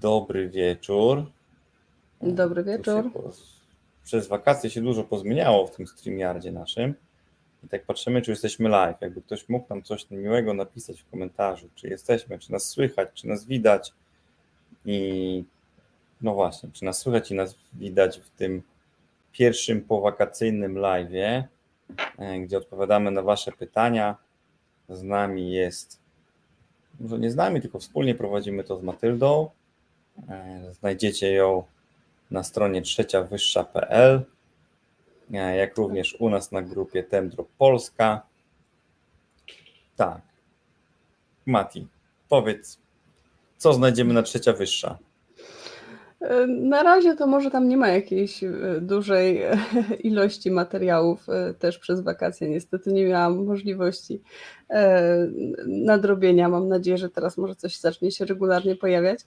Dobry wieczór. Dobry wieczór. po- Przez wakacje się dużo pozmieniało w tym StreamYardzie naszym. I tak patrzymy, czy jesteśmy live. Jakby ktoś mógł nam coś miłego napisać w komentarzu, czy jesteśmy, czy nas słychać, czy nas widać. I no właśnie, czy nas słychać i nas widać w tym pierwszym powakacyjnym live'ie, e, gdzie odpowiadamy na Wasze pytania. Z nami jest, może nie z nami, tylko wspólnie prowadzimy to z Matyldą. E, Znajdziecie ją na stronie trzeciawyższa.pl, e, jak również u nas na grupie Temdrop Polska. Tak. Mati, powiedz, co znajdziemy na trzecia wyższa? E, Na razie to może tam nie ma jakiejś dużej ilości materiałów też przez wakacje. Niestety nie miałam możliwości nadrobienia. Mam nadzieję, że teraz może coś zacznie się regularnie pojawiać.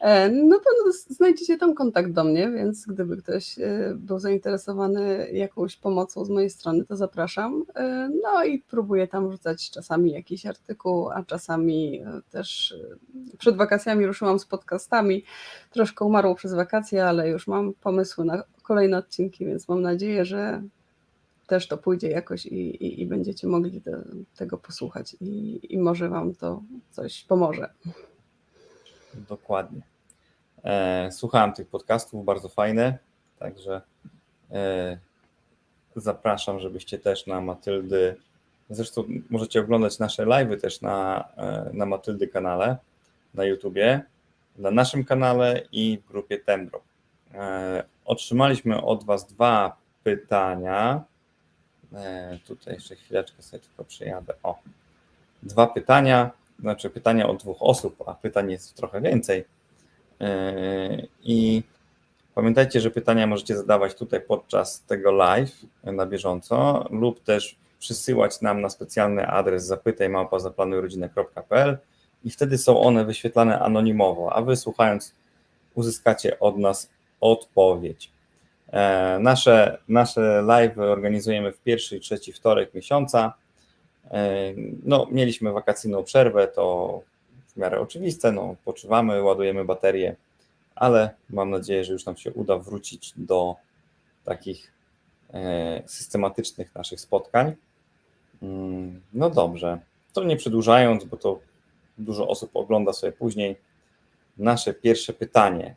E, No to znajdziecie tam kontakt do mnie, więc gdyby ktoś e, był zainteresowany jakąś pomocą z mojej strony, to zapraszam. E, No i próbuję tam wrzucać czasami jakiś artykuł, a czasami też przed wakacjami ruszyłam z podcastami. Troszkę umarło przez wakacje, ale już mam pomysły na kolejne odcinki, więc mam nadzieję, że też to pójdzie jakoś i, i, i będziecie mogli te, tego posłuchać i, i może Wam to coś pomoże. Dokładnie. E, słuchałem tych podcastów, bardzo fajne, także e, zapraszam, żebyście też na Matyldy, zresztą możecie oglądać nasze live'y też na, e, na Matyldy kanale, na YouTubie, na naszym kanale i w grupie Tembro. Otrzymaliśmy od Was dwa pytania. Tutaj jeszcze chwileczkę sobie tylko przejadę. O, dwa pytania, znaczy pytania od dwóch osób, a pytań jest trochę więcej. Yy, I pamiętajcie, że pytania możecie zadawać tutaj podczas tego live na bieżąco lub też przysyłać nam na specjalny adres zapytaj i wtedy są one wyświetlane anonimowo, a wy słuchając uzyskacie od nas odpowiedź. E, Nasze, nasze live organizujemy w pierwszy i trzeci wtorek miesiąca. E, No, mieliśmy wakacyjną przerwę, to w miarę oczywiste, no, poczywamy, ładujemy baterie, ale mam nadzieję, że już nam się uda wrócić do takich e, systematycznych naszych spotkań. Mm, No dobrze, to nie przedłużając, bo to dużo osób ogląda sobie później. Nasze pierwsze pytanie.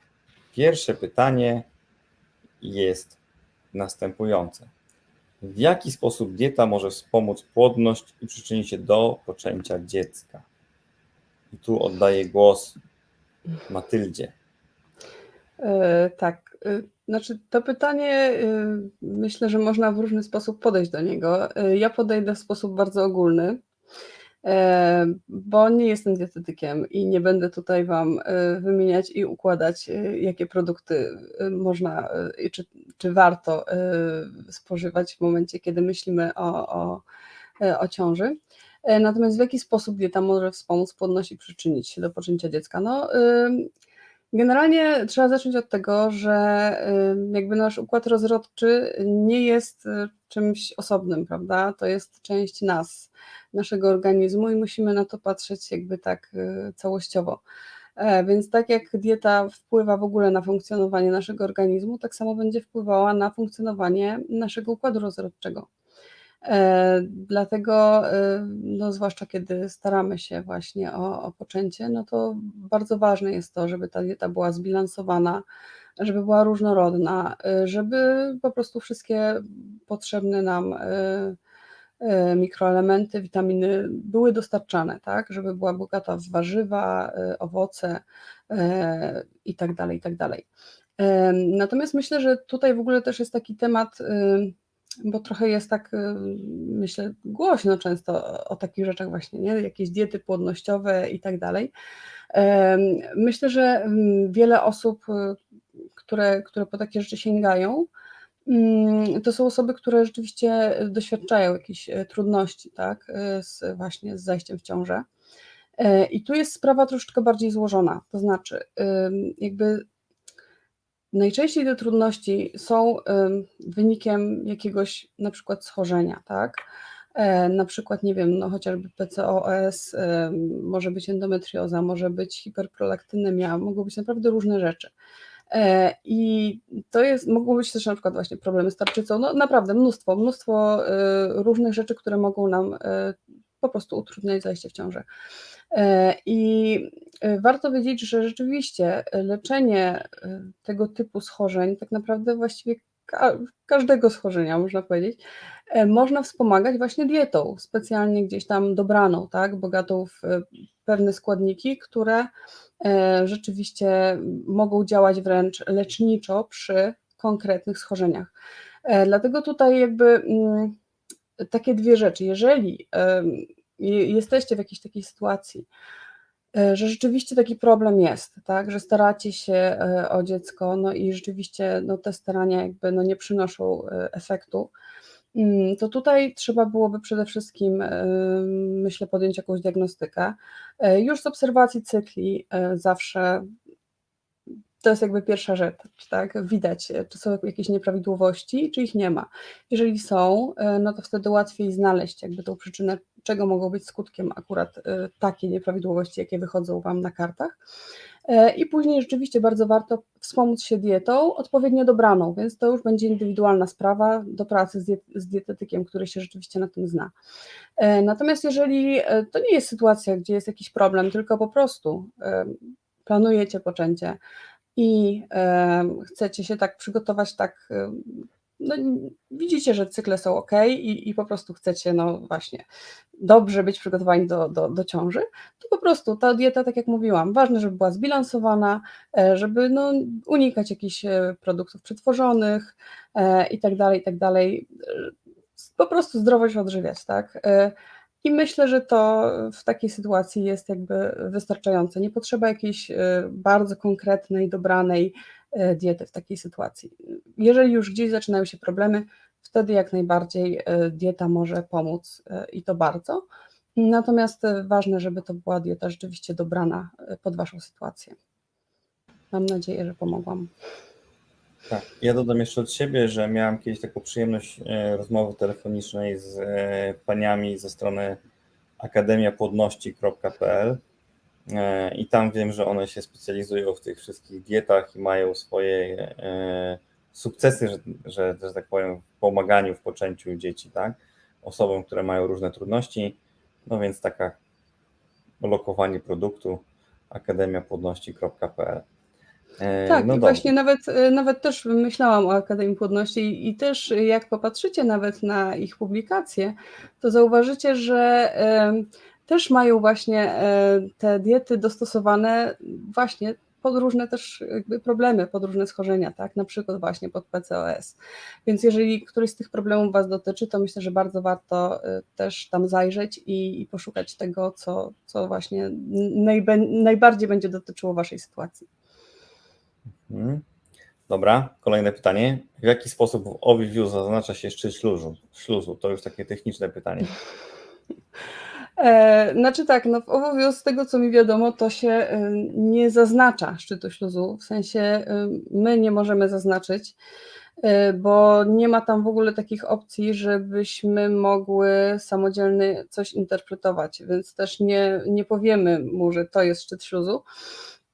Pierwsze pytanie jest następujące. W jaki sposób dieta może wspomóc płodność i przyczynić się do poczęcia dziecka? I tu oddaję głos Matyldzie. E, Tak, e, znaczy to pytanie e, myślę, że można w różny sposób podejść do niego. Ja podejdę w sposób bardzo ogólny, bo nie jestem dietetykiem i nie będę tutaj Wam wymieniać i układać, jakie produkty można czy, czy warto spożywać w momencie, kiedy myślimy o, o, o ciąży. E, Natomiast w jaki sposób dieta może wspomóc płodność i przyczynić się do poczęcia dziecka? No, Generalnie trzeba zacząć od tego, że jakby nasz układ rozrodczy nie jest y, czymś osobnym, prawda? To jest część nas, naszego organizmu i musimy na to patrzeć jakby tak y, całościowo. E, Więc tak jak dieta wpływa w ogóle na funkcjonowanie naszego organizmu, tak samo będzie wpływała na funkcjonowanie naszego układu rozrodczego. E, Dlatego, e, no zwłaszcza kiedy staramy się właśnie o, o poczęcie, no to bardzo ważne jest to, żeby ta dieta była zbilansowana, żeby była różnorodna, e, żeby po prostu wszystkie potrzebne nam mikroelementy, witaminy były dostarczane, tak, żeby była bogata w warzywa, owoce e, i tak tak Natomiast myślę, że tutaj w ogóle też jest taki temat, bo trochę jest tak, y, myślę, głośno często o, takich rzeczach właśnie, nie? Jakieś diety płodnościowe i tak dalej. Myślę, że mm, wiele osób, y, które, które po takie rzeczy sięgają, mm, to są osoby, które rzeczywiście doświadczają jakichś e, trudności, tak, e, z, właśnie z zajściem w ciążę. E, I tu jest sprawa troszeczkę bardziej złożona, to znaczy, jakby Najczęściej te trudności są wynikiem jakiegoś na przykład schorzenia, tak? E, Na przykład, nie wiem, no chociażby PCOS, może być endometrioza, może być hiperprolaktynemia, mogą być naprawdę różne rzeczy. E, I to jest, mogą być też na przykład właśnie problemy z tarczycą, no naprawdę mnóstwo, mnóstwo e, różnych rzeczy, które mogą nam e, po prostu utrudniać zajście w ciążę. E, I e, warto wiedzieć, że rzeczywiście e, leczenie tego typu schorzeń, tak naprawdę właściwie ka- każdego schorzenia, można powiedzieć, można wspomagać właśnie dietą, specjalnie gdzieś tam dobraną, tak, bogatą w pewne składniki, które rzeczywiście mogą działać wręcz leczniczo przy konkretnych schorzeniach. Dlatego tutaj jakby mm, takie dwie rzeczy. Jeżeli jesteście w jakiejś takiej sytuacji, e, że rzeczywiście taki problem jest, tak, że staracie się e, o dziecko, no i rzeczywiście no, te starania jakby no, nie przynoszą e, efektu, mm, to tutaj trzeba byłoby przede wszystkim, myślę, podjąć jakąś diagnostykę. Już z obserwacji cykli zawsze to jest jakby pierwsza rzecz, tak? Widać, e, czy są jakieś nieprawidłowości, czy ich nie ma. Jeżeli są, e, no to wtedy łatwiej znaleźć jakby tą przyczynę, czego mogą być skutkiem akurat e, takie nieprawidłowości, jakie wychodzą Wam na kartach. I później rzeczywiście bardzo warto wspomóc się dietą odpowiednio dobraną, więc to już będzie indywidualna sprawa do pracy z, z dietetykiem, który się rzeczywiście na tym zna. Natomiast jeżeli to nie jest sytuacja, gdzie jest jakiś problem, tylko po prostu planujecie poczęcie i chcecie się tak przygotować, tak, no, widzicie, że cykle są ok i, i po prostu chcecie, no właśnie, dobrze być przygotowani do, do, do ciąży, to po prostu ta dieta, tak jak mówiłam, ważne, żeby była zbilansowana, e, żeby no, unikać jakichś e, produktów przetworzonych e, i tak tak Po prostu zdrowo się odżywiać, tak? I myślę, że to w takiej sytuacji jest jakby wystarczające. Nie potrzeba jakiejś e, bardzo konkretnej, dobranej e, diety w takiej sytuacji. Jeżeli już gdzieś zaczynają się problemy, wtedy jak najbardziej e, dieta może pomóc i to bardzo. Natomiast ważne, żeby to była dieta rzeczywiście dobrana pod Waszą sytuację. Mam nadzieję, że pomogłam. Tak. Ja dodam jeszcze od siebie, że miałem kiedyś taką przyjemność e, rozmowy telefonicznej z e, paniami ze strony akademiapłodności.pl e, i tam wiem, że one się specjalizują w tych wszystkich dietach i mają swoje sukcesy, że, że, że tak powiem, w pomaganiu w poczęciu dzieci, tak? Osobom, które mają różne trudności. No więc taka lokowanie produktu akademiapłodności.pl. E, Tak, no właśnie nawet, e, nawet też myślałam o Akademii Płodności i, i też jak popatrzycie nawet na ich publikacje, to zauważycie, że też mają właśnie e, te diety dostosowane właśnie pod różne też jakby problemy, pod różne schorzenia, tak, na przykład właśnie pod PCOS. Więc jeżeli któryś z tych problemów Was dotyczy, to myślę, że bardzo warto też tam zajrzeć i, i poszukać tego, co, co właśnie najbę- najbardziej będzie dotyczyło Waszej sytuacji. Mhm. Dobra, kolejne pytanie. W jaki sposób w Oviviu zaznacza się szczyt śluzu? śluzu? To już takie techniczne pytanie. E, znaczy tak, no w owowiu z tego co mi wiadomo, to się e, nie zaznacza szczytu śluzu, w sensie e, my nie możemy zaznaczyć, bo nie ma tam w ogóle takich opcji, żebyśmy mogły samodzielnie coś interpretować, więc też nie, nie powiemy mu, że to jest szczyt śluzu.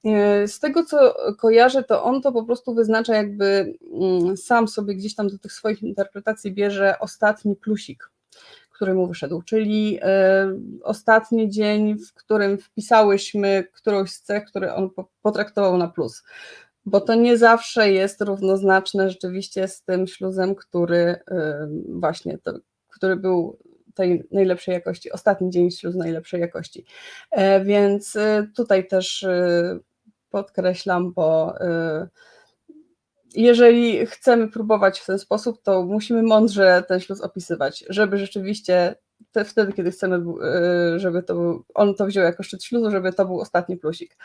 E, Z tego co kojarzę, to on to po prostu wyznacza jakby mm, sam sobie gdzieś tam do tych swoich interpretacji bierze ostatni plusik który mu wyszedł, czyli e, ostatni dzień, w którym wpisałyśmy którąś z cech, które on po- potraktował na plus. Bo to nie zawsze jest równoznaczne rzeczywiście z tym śluzem, który e, właśnie to, który był tej najlepszej jakości, ostatni dzień śluz najlepszej jakości. Więc tutaj też podkreślam, bo e, jeżeli chcemy próbować w ten sposób, to musimy mądrze ten śluz opisywać, żeby rzeczywiście te, wtedy, kiedy chcemy, e, żeby to był, on to wziął jako szczyt śluzu, żeby to był ostatni plusik.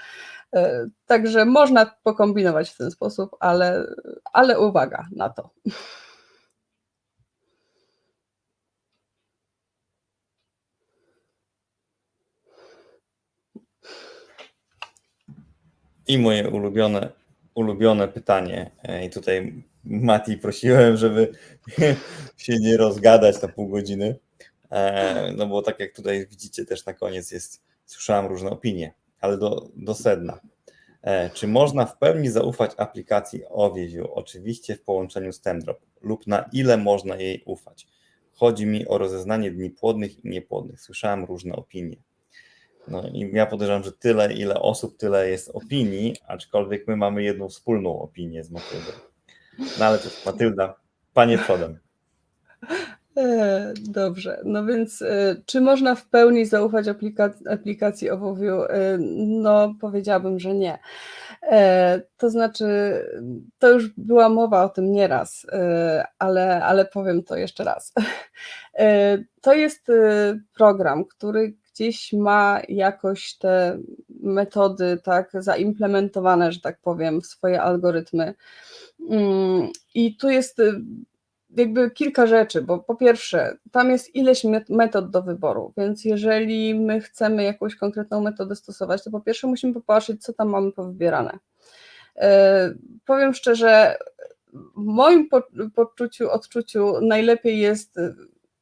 E, Także można pokombinować w ten sposób, ale, ale uwaga na to. I moje ulubione, ulubione pytanie. E, I tutaj Mati prosiłem, żeby się nie rozgadać na pół godziny. E, no bo tak jak tutaj widzicie też na koniec jest, słyszałem różne opinie, ale do, do sedna. E, czy można w pełni zaufać aplikacji Owiesiu, oczywiście w połączeniu z Tendrop, lub na ile można jej ufać? Chodzi mi o rozeznanie dni płodnych i niepłodnych. Słyszałem różne opinie. No i ja podejrzewam, że tyle, ile osób, tyle jest opinii, aczkolwiek my mamy jedną wspólną opinię z Matyldą. No ale cóż, Matylda, panie przodem. E, Dobrze, no więc e, czy można w pełni zaufać aplika- aplikacji Owowiu? E, No, powiedziałabym, że nie. To znaczy, to już była mowa o tym nieraz, ale, ale powiem to jeszcze raz. To jest program, który gdzieś ma jakoś te metody tak zaimplementowane, że tak powiem, w swoje algorytmy. Mm, I tu jest e, jakby kilka rzeczy, bo po pierwsze, tam jest ileś met- metod do wyboru, więc jeżeli my chcemy jakąś konkretną metodę stosować, to po pierwsze musimy popatrzeć, co tam mamy powybierane. E, Powiem szczerze, w moim po- poczuciu, odczuciu najlepiej jest e,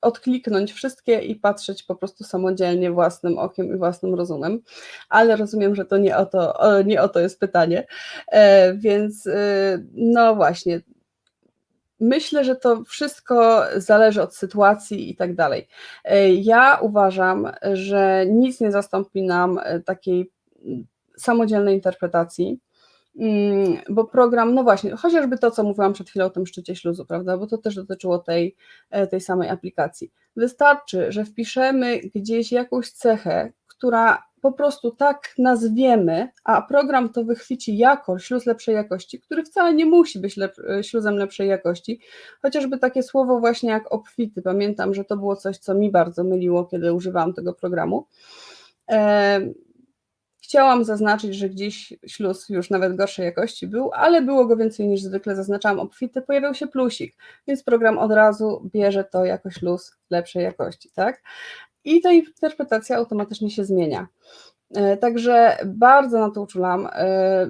odkliknąć wszystkie i patrzeć po prostu samodzielnie własnym okiem i własnym rozumem, ale rozumiem, że to nie o to, nie o to jest pytanie, E, więc e, no właśnie, Myślę, że to wszystko zależy od sytuacji i tak dalej. E, Ja uważam, że nic nie zastąpi nam takiej samodzielnej interpretacji, bo program, no właśnie, chociażby to, co mówiłam przed chwilą o tym szczycie śluzu, prawda, bo to też dotyczyło tej, e, tej samej aplikacji. Wystarczy, że wpiszemy gdzieś jakąś cechę, która po prostu tak nazwiemy, a program to wychwyci jako śluz lepszej jakości, który wcale nie musi być lep, śluzem lepszej jakości. Chociażby takie słowo właśnie jak obfity. Pamiętam, że to było coś, co mi bardzo myliło, kiedy używałam tego programu. E, Chciałam zaznaczyć, że gdzieś śluz już nawet gorszej jakości był, ale było go więcej niż zwykle. Zaznaczałam obfity, pojawiał się plusik, więc program od razu bierze to jako śluz lepszej jakości, tak? I ta interpretacja automatycznie się zmienia. E, Także bardzo na to uczulam, e,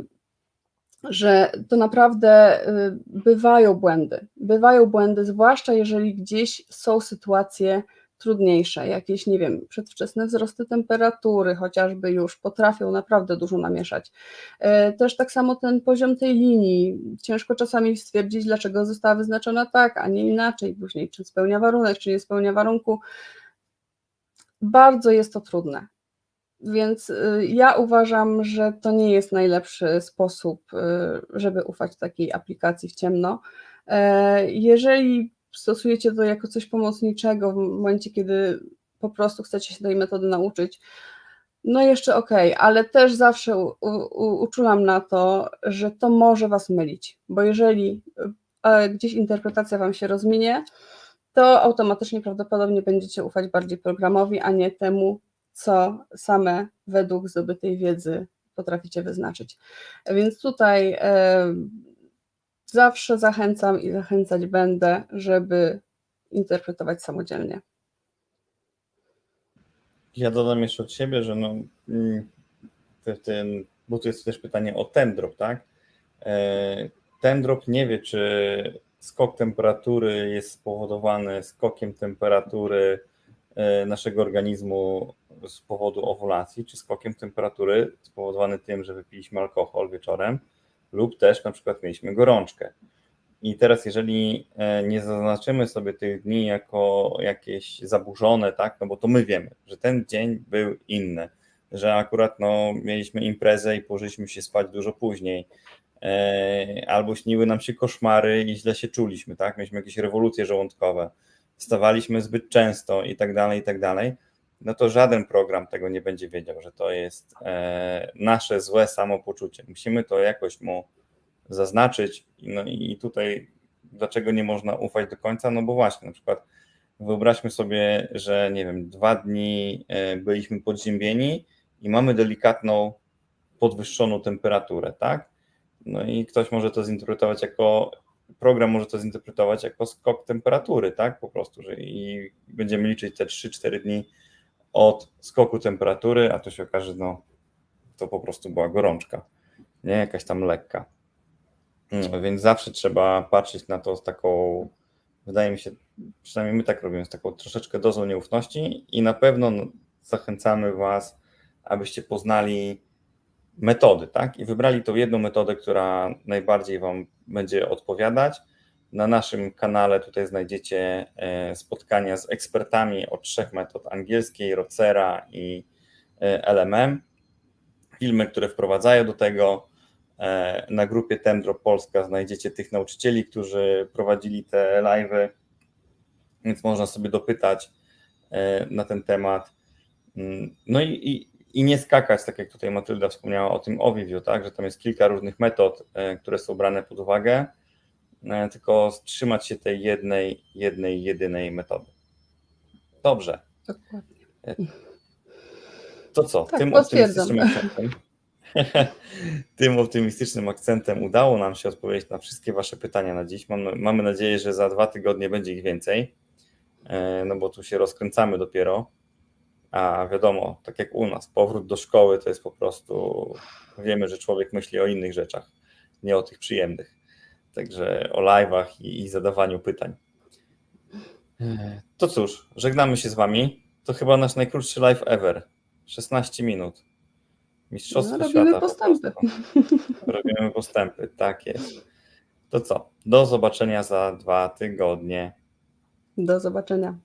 że to naprawdę e, bywają błędy. Bywają błędy, zwłaszcza jeżeli gdzieś są sytuacje trudniejsze, jakieś, nie wiem, przedwczesne wzrosty temperatury chociażby już potrafią naprawdę dużo namieszać. E, Też tak samo ten poziom tej linii, ciężko czasami stwierdzić, dlaczego została wyznaczona tak, a nie inaczej później, czy spełnia warunek, czy nie spełnia warunku. Bardzo jest to trudne. Więc y, ja uważam, że to nie jest najlepszy sposób, y, żeby ufać takiej aplikacji w ciemno. E, Jeżeli stosujecie to jako coś pomocniczego w momencie, kiedy po prostu chcecie się tej metody nauczyć, no jeszcze ok, ale też zawsze u, u, uczulam na to, że to może Was mylić, bo jeżeli e, gdzieś interpretacja Wam się rozminie, to automatycznie prawdopodobnie będziecie ufać bardziej programowi, a nie temu, co same według zdobytej wiedzy potraficie wyznaczyć. Więc tutaj e, zawsze zachęcam i zachęcać będę, żeby interpretować samodzielnie. Ja dodam jeszcze od siebie, że no, mm, te- ten, bo tu jest też pytanie o tendrop, tak? E, Tendrop nie wie, czy skok temperatury jest spowodowany skokiem temperatury e, naszego organizmu z powodu owulacji, czy skokiem temperatury spowodowany tym, że wypiliśmy alkohol wieczorem, lub też na przykład mieliśmy gorączkę. I teraz, jeżeli e, nie zaznaczymy sobie tych dni jako jakieś zaburzone, tak, no bo to my wiemy, że ten dzień był inny, że akurat no, mieliśmy imprezę i położyliśmy się spać dużo później, e, albo śniły nam się koszmary i źle się czuliśmy, tak, mieliśmy jakieś rewolucje żołądkowe, wstawaliśmy zbyt często i tak dalej, i tak dalej, no to żaden program tego nie będzie wiedział, że to jest e, nasze złe samopoczucie. Musimy to jakoś mu zaznaczyć. No i tutaj dlaczego nie można ufać do końca? No bo właśnie, na przykład wyobraźmy sobie, że nie wiem, dwa dni e, byliśmy podziębieni i mamy delikatną podwyższoną temperaturę, tak? No i ktoś może to zinterpretować jako, program może to zinterpretować jako skok temperatury, tak? Po prostu, że i będziemy liczyć te 3-4 dni od skoku temperatury, a to się okaże, no to po prostu była gorączka, nie jakaś tam lekka. Mm, Więc zawsze trzeba patrzeć na to z taką Wydaje mi się, przynajmniej my tak robimy, z taką troszeczkę dozą nieufności i na pewno no, zachęcamy Was, abyście poznali metody, tak? I wybrali tą jedną metodę, która najbardziej Wam będzie odpowiadać. Na naszym kanale tutaj znajdziecie e, spotkania z ekspertami od trzech metod angielskiej, Rocera i e, LMM. Filmy, które wprowadzają do tego. E, Na grupie Tendro Polska znajdziecie tych nauczycieli, którzy prowadzili te live'y, więc można sobie dopytać na ten temat. Mm, No i, i, i nie skakać, tak jak tutaj Matylda wspomniała o tym overview, tak, że tam jest kilka różnych metod, które są brane pod uwagę, tylko trzymać się tej jednej, jednej, jedynej metody. Dobrze. Dokładnie. To co? Tak, tym optymistycznym akcentem. tym optymistycznym akcentem udało nam się odpowiedzieć na wszystkie Wasze pytania na dziś. Mamy, mamy nadzieję, że za dwa tygodnie będzie ich więcej, e, no bo tu się rozkręcamy dopiero. A wiadomo, tak jak u nas, powrót do szkoły to jest po prostu, wiemy, że człowiek myśli o innych rzeczach, nie o tych przyjemnych. Także o live'ach i, i zadawaniu pytań. E, To cóż, żegnamy się z Wami. To chyba nasz najkrótszy live ever. 16 minut. Mistrzostwo No, robimy świata. po postępy. Robimy postępy, tak jest. To co? Do zobaczenia za dwa tygodnie. Do zobaczenia.